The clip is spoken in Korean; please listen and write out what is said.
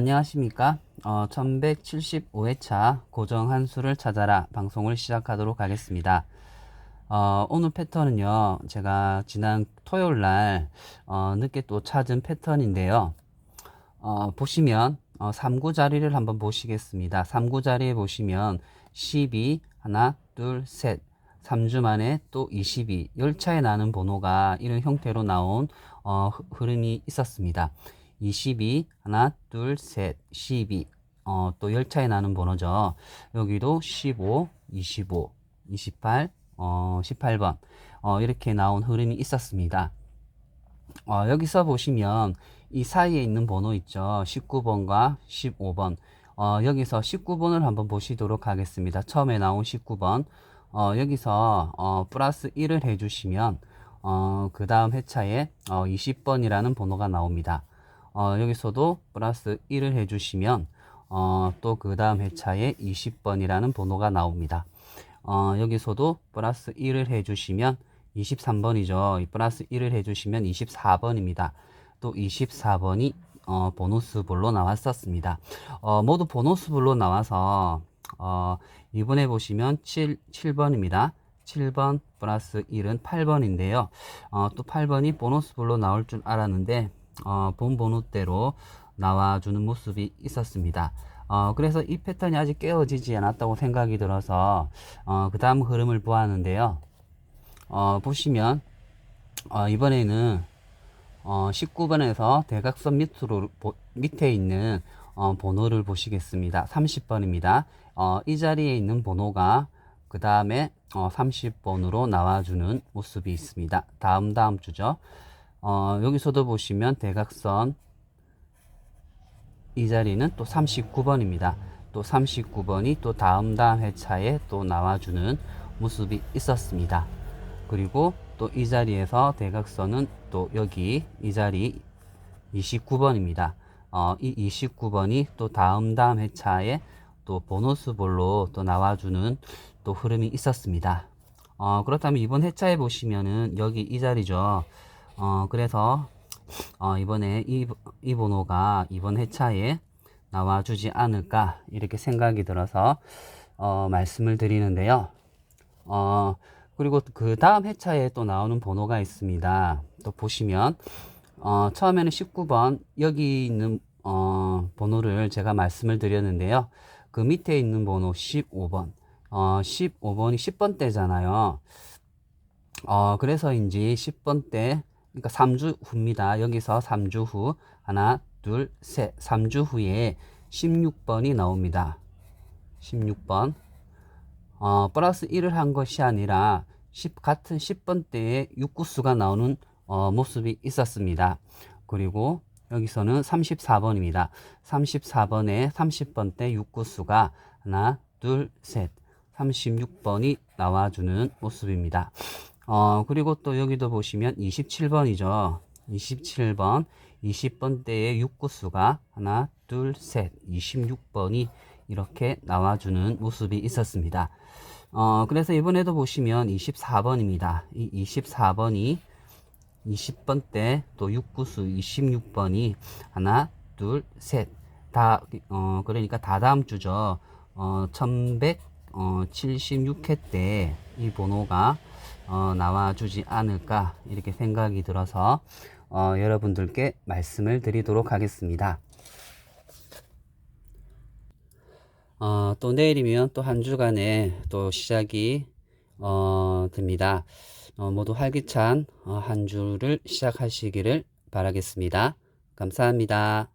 안녕하십니까. 어, 1175회차 고정 한수를 찾아라 방송을 시작하도록 하겠습니다. 어, 오늘 패턴은요, 제가 지난 토요일 날, 어, 늦게 또 찾은 패턴인데요. 어, 보시면, 어, 3구 자리를 한번 보시겠습니다. 3구 자리에 보시면 12, 하나, 둘, 셋. 3주 만에 또 22, 열차에 나는 번호가 이런 형태로 나온 어, 흐- 흐름이 있었습니다. 22, 하나, 둘, 셋, 12. 어, 또 열차에 나는 번호죠. 여기도 15, 25, 28, 어, 18번. 어, 이렇게 나온 흐름이 있었습니다. 어, 여기서 보시면 이 사이에 있는 번호 있죠. 19번과 15번. 어, 여기서 19번을 한번 보시도록 하겠습니다. 처음에 나온 19번. 어, 여기서 어, 플러스 1을 해주시면 어, 그 다음 회차에 어, 20번이라는 번호가 나옵니다. 어, 여기서도 플러스 1을 해주시면 어, 또 그 다음 회차에 20번이라는 번호가 나옵니다. 어, 여기서도 플러스 1을 해주시면 23번이죠. 이 플러스 1을 해주시면 24번입니다. 또 24번이 어, 보너스볼로 나왔었습니다. 어, 모두 보너스볼로 나와서 어, 이번에 보시면 7, 7번입니다. 7번 플러스 1은 8번인데요. 어, 또 8번이 보너스볼로 나올 줄 알았는데 어, 본 번호대로 나와주는 모습이 있었습니다. 어, 그래서 이 패턴이 아직 깨어지지 않았다고 생각이 들어서 어, 그 다음 흐름을 보았는데요. 어, 보시면 어, 이번에는 어, 19번에서 대각선 밑으로 보- 밑에 있는 어, 번호를 보시겠습니다. 30번입니다. 어, 이 자리에 있는 번호가 그 다음에 어, 30번으로 나와주는 모습이 있습니다. 다음 다음 주죠. 어, 여기서도 보시면 대각선 이 자리는 또 39번입니다. 또 39번이 또 다음 다음 회차에 또 나와주는 모습이 있었습니다. 그리고 또 이 자리에서 대각선은 또 여기 이 자리 29번입니다. 어, 이 29번이 또 다음 다음 회차에 또 보너스볼로 또 나와주는 또 흐름이 있었습니다. 어, 그렇다면 이번 회차에 보시면은 여기 이 자리죠. 어, 그래서 어, 이번에 이, 이 번호가 이번 회차에 나와주지 않을까 이렇게 생각이 들어서 어, 말씀을 드리는데요. 어, 그리고 그 다음 회차에 또 나오는 번호가 있습니다. 또 보시면 어, 처음에는 19번 여기 있는 어, 번호를 제가 말씀을 드렸는데요. 그 밑에 있는 번호 15번. 어, 15번이 10번 때잖아요. 어, 그래서인지 10번 때, 그러니까 3주 후입니다. 여기서 3주 후, 하나, 둘, 셋, 3주 후에 16번이 나옵니다. 16번. 어, 플러스 1을 한 것이 아니라 10, 같은 10번 때에 6구수가 나오는 어, 모습이 있었습니다. 그리고 여기서는 34번입니다. 34번에 30번 때 6구수가 하나, 둘, 셋, 36번이 나와주는 모습입니다. 어, 그리고 또 여기도 보시면 27번이죠. 27번, 20번 때의 6구수가 하나, 둘, 셋, 26번이 이렇게 나와주는 모습이 있었습니다. 어, 그래서 이번에도 보시면 24번입니다. 이 24번이 20번 때또 6구수 26번이 하나, 둘, 셋. 다, 어, 그러니까 다 다음 주죠. 어, 1176회 때 이 번호가 어, 나와주지 않을까 이렇게 생각이 들어서 어, 여러분들께 말씀을 드리도록 하겠습니다. 어, 또 내일이면 또 한 주간의 또 시작이 어, 됩니다. 어, 모두 활기찬 어, 한 주를 시작하시기를 바라겠습니다. 감사합니다.